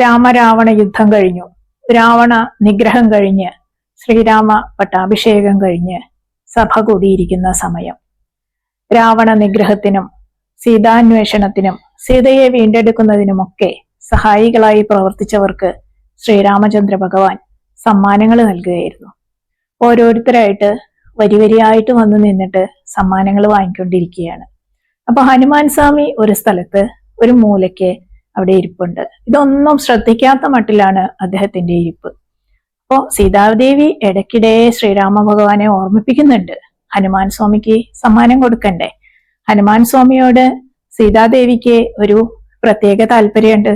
രാമരാവണ യുദ്ധം കഴിഞ്ഞു. രാവണ നിഗ്രഹം കഴിഞ്ഞ് ശ്രീരാമ പട്ടാഭിഷേകം കഴിഞ്ഞ് സഭ കൂടിയിരിക്കുന്ന സമയം. രാവണ നിഗ്രഹത്തിനും സീതാന്വേഷണത്തിനും സീതയെ വീണ്ടെടുക്കുന്നതിനുമൊക്കെ സഹായികളായി പ്രവർത്തിച്ചവർക്ക് ശ്രീരാമചന്ദ്ര ഭഗവാൻ സമ്മാനങ്ങൾ നൽകുകയായിരുന്നു. ഓരോരുത്തരായിട്ട് വരിവരിയായിട്ട് വന്ന് നിന്നിട്ട് സമ്മാനങ്ങൾ വാങ്ങിക്കൊണ്ടിരിക്കുകയാണ്. അപ്പൊ ഹനുമാൻ സ്വാമി ഒരു സ്ഥലത്ത് ഒരു മൂലയ്ക്ക് അവിടെ ഇരിപ്പുണ്ട്. ഇതൊന്നും ശ്രദ്ധിക്കാത്ത മട്ടിലാണ് അദ്ദേഹത്തിന്റെ ഇരിപ്പ്. അപ്പോ സീതാദേവി ഇടയ്ക്കിടെ ശ്രീരാമ ഭഗവാനെ ഓർമ്മിപ്പിക്കുന്നുണ്ട്. ഹനുമാൻ സ്വാമിക്ക് സമ്മാനം കൊടുക്കണ്ടേ? ഹനുമാൻ സ്വാമിയോട് സീതാദേവിക്ക് ഒരു പ്രത്യേക താല്പര്യമുണ്ട്.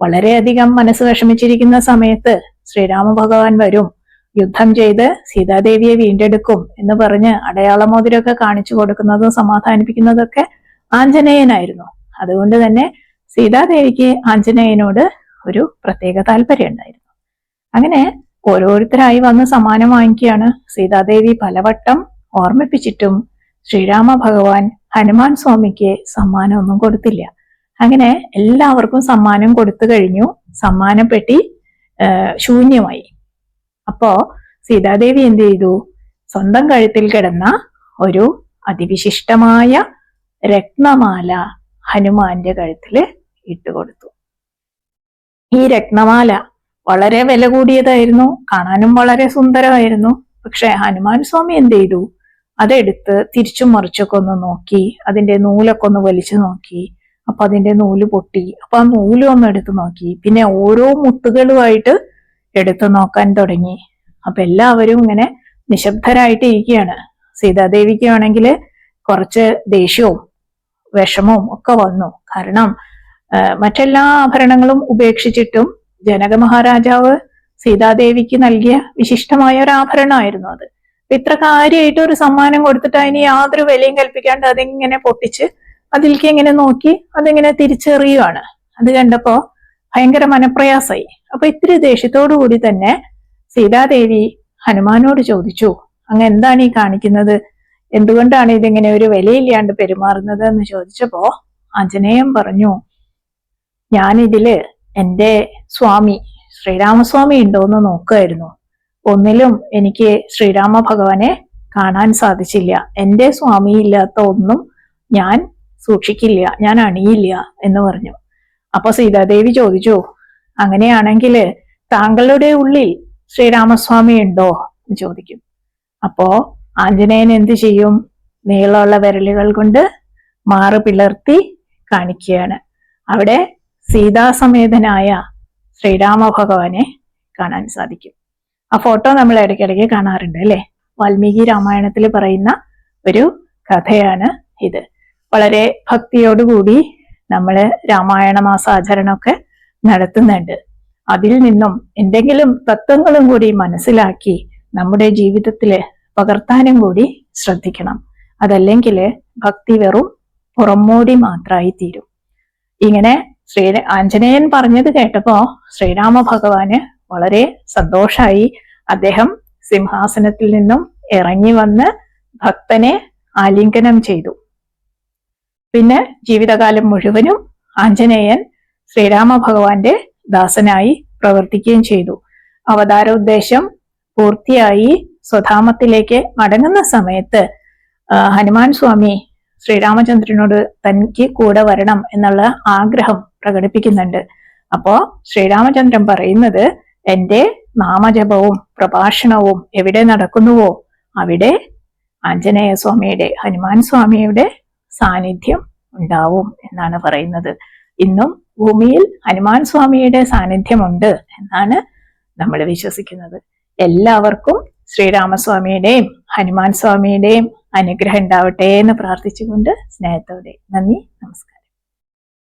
വളരെയധികം മനസ്സ് വിഷമിച്ചിരിക്കുന്ന സമയത്ത് ശ്രീരാമ ഭഗവാൻ വരും. യുദ്ധം ചെയ്ത് സീതാദേവിയെ വീണ്ടെടുക്കും എന്ന് പറഞ്ഞ് അടയാളമോതിരമൊക്കെ കാണിച്ചു കൊടുക്കുന്നതും സമാധാനിപ്പിക്കുന്നതൊക്കെ ആഞ്ജനേയനായിരുന്നു. അതുകൊണ്ട് തന്നെ സീതാദേവിക്ക് ആഞ്ജനേയനോട് ഒരു പ്രത്യേക താല്പര്യം ഉണ്ടായിരുന്നു. അങ്ങനെ ഓരോരുത്തരായി വന്ന് സമ്മാനം വാങ്ങിക്കുകയാണ് സീതാദേവി പലവട്ടം ഓർമ്മിപ്പിച്ചിട്ടും ശ്രീരാമ ഭഗവാൻ ഹനുമാൻ സ്വാമിക്ക് സമ്മാനമൊന്നും കൊടുത്തില്ല. അങ്ങനെ എല്ലാവർക്കും സമ്മാനം കൊടുത്തു കഴിഞ്ഞു. സമ്മാനപ്പെട്ടി ശൂന്യമായി. അപ്പോ സീതാദേവി എന്ത് ചെയ്തു? സ്വന്തം കഴുത്തിൽ കിടന്ന ഒരു അതിവിശിഷ്ടമായ രത്നമാല ഹനുമാന്റെ കഴുത്തിൽ ഇട്ടുകൊടുത്തു ഈ രത്നമാല വളരെ വില കൂടിയതായിരുന്നു. കാണാനും വളരെ സുന്ദരമായിരുന്നു. പക്ഷെ ഹനുമാൻ സ്വാമി എന്ത് ചെയ്തു? അതെടുത്ത് തിരിച്ചും മറിച്ചൊക്കെ ഒന്ന് നോക്കി അതിന്റെ നൂലൊക്കെ ഒന്ന് വലിച്ചു നോക്കി അപ്പൊ അതിന്റെ നൂൽ പൊട്ടി. അപ്പൊ ആ നൂൽ ഒന്ന് എടുത്ത് നോക്കി. പിന്നെ ഓരോ മുത്തുകളുമായിട്ട് എടുത്തു നോക്കാൻ തുടങ്ങി. അപ്പൊ എല്ലാവരും ഇങ്ങനെ നിശബ്ദരായിട്ട് ഇരിക്കുകയാണ്. സീതാദേവിക്ക് ആണെങ്കിൽ കുറച്ച് ദേഷ്യവും വിഷമവും ഒക്കെ വന്നു. കാരണം മറ്റെല്ലാ ആഭരണങ്ങളും ഉപേക്ഷിച്ചിട്ടും ജനക മഹാരാജാവ് സീതാദേവിക്ക് നൽകിയ വിശിഷ്ടമായ ഒരു ആഭരണമായിരുന്നു അത്. ഇത്ര കാര്യമായിട്ട് ഒരു സമ്മാനം കൊടുത്തിട്ട് അതിന് യാതൊരു വിലയും കൽപ്പിക്കാണ്ട് അതിങ്ങനെ പൊട്ടിച്ച് അതിലേക്ക് ഇങ്ങനെ നോക്കി അതിങ്ങനെ തിരിച്ചെറിയുവാണ്. അത് കണ്ടപ്പോ ഭയങ്കര മനപ്രയാസായി അപ്പൊ ഇത്തിരി ദേഷ്യത്തോടു കൂടി തന്നെ സീതാദേവി ഹനുമാനോട് ചോദിച്ചു അങ്ങ് എന്താണ് ഈ കാണിക്കുന്നത്? എന്തുകൊണ്ടാണ് ഇതിങ്ങനെ ഒരു വിലയില്ലാണ്ട് പെരുമാറുന്നത്? എന്ന് ചോദിച്ചപ്പോ അജനേയം പറഞ്ഞു ഞാനിതിൽ എന്റെ സ്വാമി ശ്രീരാമസ്വാമി ഉണ്ടോ എന്ന് നോക്കുമായിരുന്നു ഒന്നിലും എനിക്ക് ശ്രീരാമ ഭഗവാനെ കാണാൻ സാധിച്ചില്ല. എന്റെ സ്വാമി ഇല്ലാത്ത ഒന്നും ഞാൻ സൂക്ഷിക്കില്ല ഞാൻ അണിയില്ല എന്ന് പറഞ്ഞു. അപ്പൊ സീതാദേവി ചോദിച്ചു അങ്ങനെയാണെങ്കിൽ താങ്കളുടെ ഉള്ളിൽ ശ്രീരാമസ്വാമി ഉണ്ടോ? എന്ന് ചോദിക്കും. അപ്പോ ആഞ്ജനേയൻ എന്ത് ചെയ്യും? നീളമുള്ള വിരലുകൾ കൊണ്ട് മാറ് പിളർത്തി കാണിക്കുകയാണ്. അവിടെ സീതാസമേതനായ ശ്രീരാമ ഭഗവാനെ കാണാൻ സാധിക്കും. ആ ഫോട്ടോ നമ്മൾ ഇടയ്ക്കിടയ്ക്ക് കാണാറുണ്ട് അല്ലെ? വാൽമീകി രാമായണത്തിൽ പറയുന്ന ഒരു കഥയാണ് ഇത്. വളരെ ഭക്തിയോടുകൂടി നമ്മൾ രാമായണ മാസാചരണമൊക്കെ നടത്തുന്നുണ്ട്. അതിൽ നിന്നും എന്തെങ്കിലും തത്വങ്ങളും കൂടി മനസ്സിലാക്കി നമ്മുടെ ജീവിതത്തിൽ പകർത്താനും കൂടി ശ്രദ്ധിക്കണം. അതല്ലെങ്കിൽ ഭക്തി വെറും പുറമോടി മാത്രമായി തീരും ഇങ്ങനെ ശ്രീ ആഞ്ജനേയൻ പറഞ്ഞത് കേട്ടപ്പോ ശ്രീരാമ ഭഗവാന് വളരെ സന്തോഷായി. അദ്ദേഹം സിംഹാസനത്തിൽ നിന്നും ഇറങ്ങി വന്ന് ഭക്തനെ ആലിംഗനം ചെയ്തു. പിന്നെ ജീവിതകാലം മുഴുവനും ആഞ്ജനേയൻ ശ്രീരാമ ഭഗവാന്റെ ദാസനായി പ്രവർത്തിക്കുകയും ചെയ്തു. അവതാര ഉദ്ദേശം പൂർത്തിയായി സ്വധാമത്തിലേക്ക് മടങ്ങുന്ന സമയത്ത് ഹനുമാൻ സ്വാമി ശ്രീരാമചന്ദ്രനോട് തനിക്ക് കൂടെ വരണം എന്നുള്ള ആഗ്രഹം പ്രകടിപ്പിക്കുന്നുണ്ട്. അപ്പോ ശ്രീരാമചന്ദ്രൻ പറയുന്നത് എന്റെ നാമജപവും പ്രഭാഷണവും എവിടെ നടക്കുന്നുവോ അവിടെ ആഞ്ജനേയ സ്വാമിയുടെ ഹനുമാൻ സ്വാമിയുടെ സാന്നിധ്യം ഉണ്ടാവും എന്നാണ് പറയുന്നത്. ഇന്നും ഭൂമിയിൽ ഹനുമാൻ സ്വാമിയുടെ സാന്നിധ്യമുണ്ട് എന്നാണ് നമ്മൾ വിശ്വസിക്കുന്നത്. എല്ലാവർക്കും ശ്രീരാമസ്വാമിയുടെയും ഹനുമാൻ സ്വാമിയുടെയും അനുഗ്രഹം ഉണ്ടാവട്ടെ എന്ന് പ്രാർത്ഥിച്ചുകൊണ്ട് സ്നേഹത്തോടെ നന്ദി നമസ്കാരം.